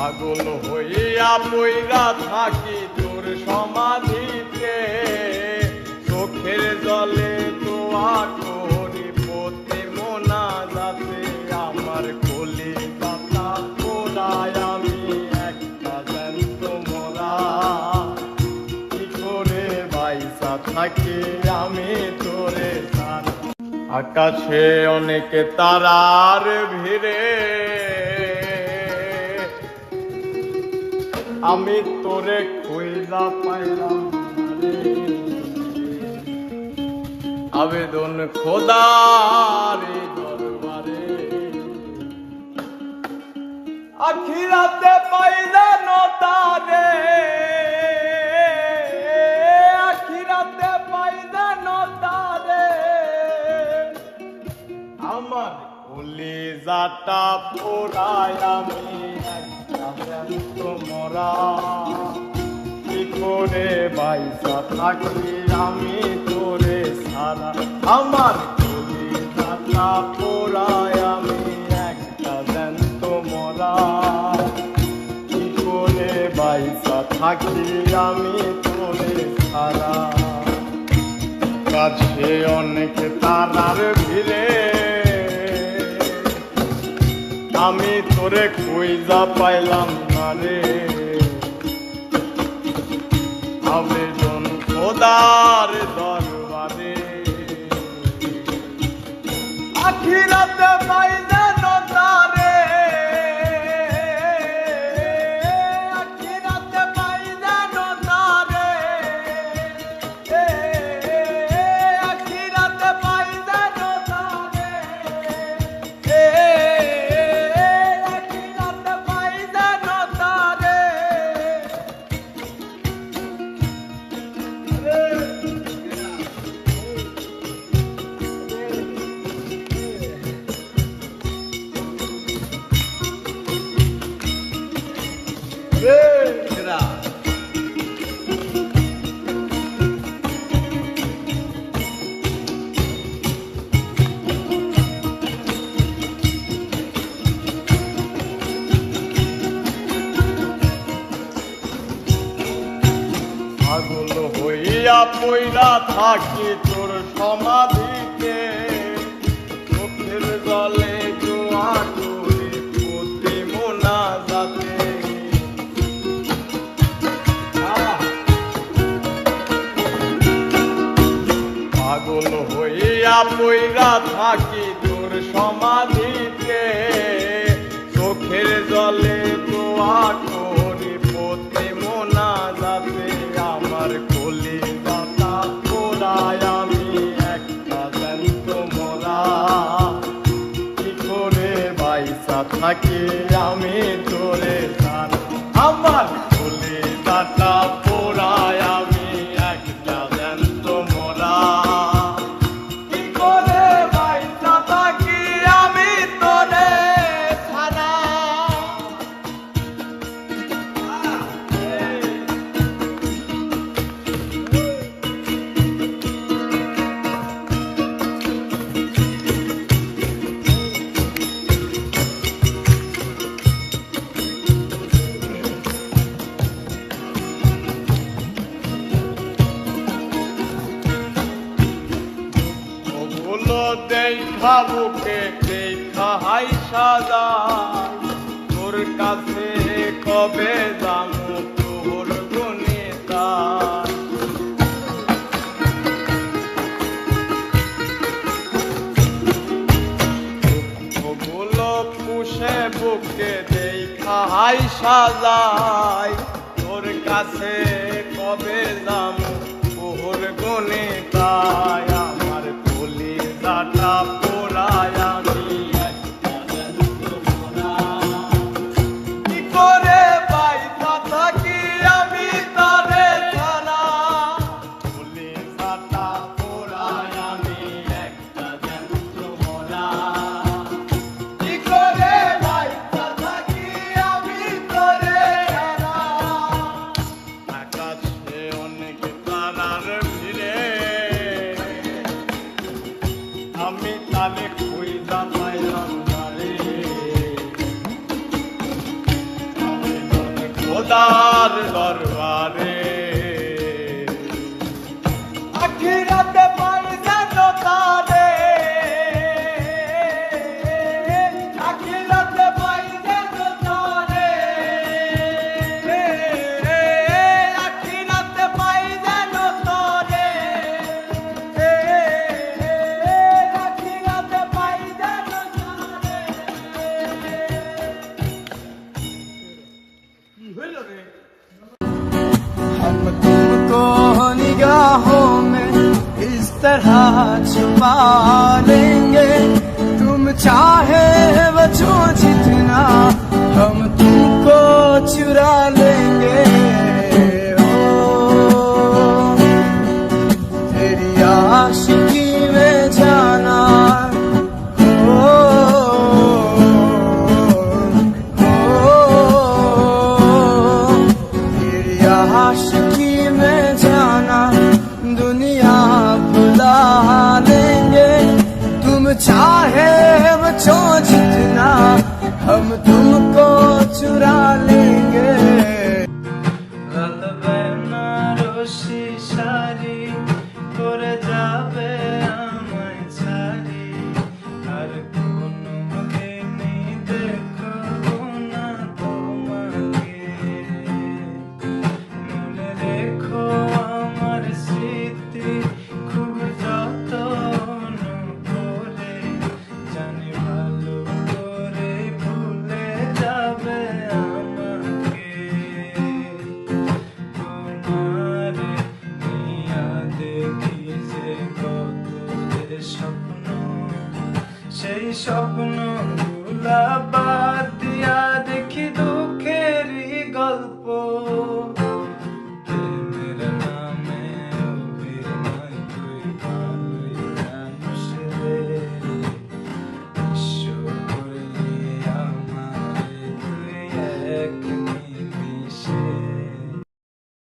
পাগল হইয়া পইরা থাকি তোর সমাধিতে। চোখের জলে দোয়া করি পতি মোনা যাতে আমার কলি পাতা পোড়ায় আমি একটা জ্যান্ত মরা। কি করে বাইসা থাকি আমি তোরে? আকাশে অনেক তারার ভিড়ে। আমি তোরে খুঁজা পাইলাম। আবেদন খোদার দরবারে। আখিরাতে পাইলেন তারে। আখিরাতে পাইলেন তারে। আমার কলিজাটা পোড়ায় আমি একটা জ্যান্ত মরা কি করে বাইসা থাকি আমি তোরে সারা। আমার কলিজাটা পোড়ায় আমি একটা জ্যান্ত মরা কি করে বাইসা থাকি আমি তোরে সারা। কাছে অনেক তারার ভিড়ে আমি তোরে খুঁজা পাইলাম না রে। আবেদন খোদার দরবারে। আখিরাতে পাইলেন পাগল হইয়া পইরা থাকি তোর সমাধিতে পইরা থাকি তোর সমাধিতে, চোখের জলে দোয়া করি, প্রতি মোনা যাতে আমার কলি দাতা পোড়ায় আমি একটা জ্যান্ত মরা। কি করে বাইসা থাকি আমি তোরে আমার দেখা বুকে দেখা, হাই সাদা। তোর কাছে কবে জানো তোর গুণিতা? পুষে বুকে দেখা, হাই সাজাই। তোর কাছে কবে আমি খুঁজা পাইলাম তারে খোদার দরবারে तरह छुपा लेंगे तुम चाहे वो छूट है बचो जितना हम तुमको चुरा ले hesabını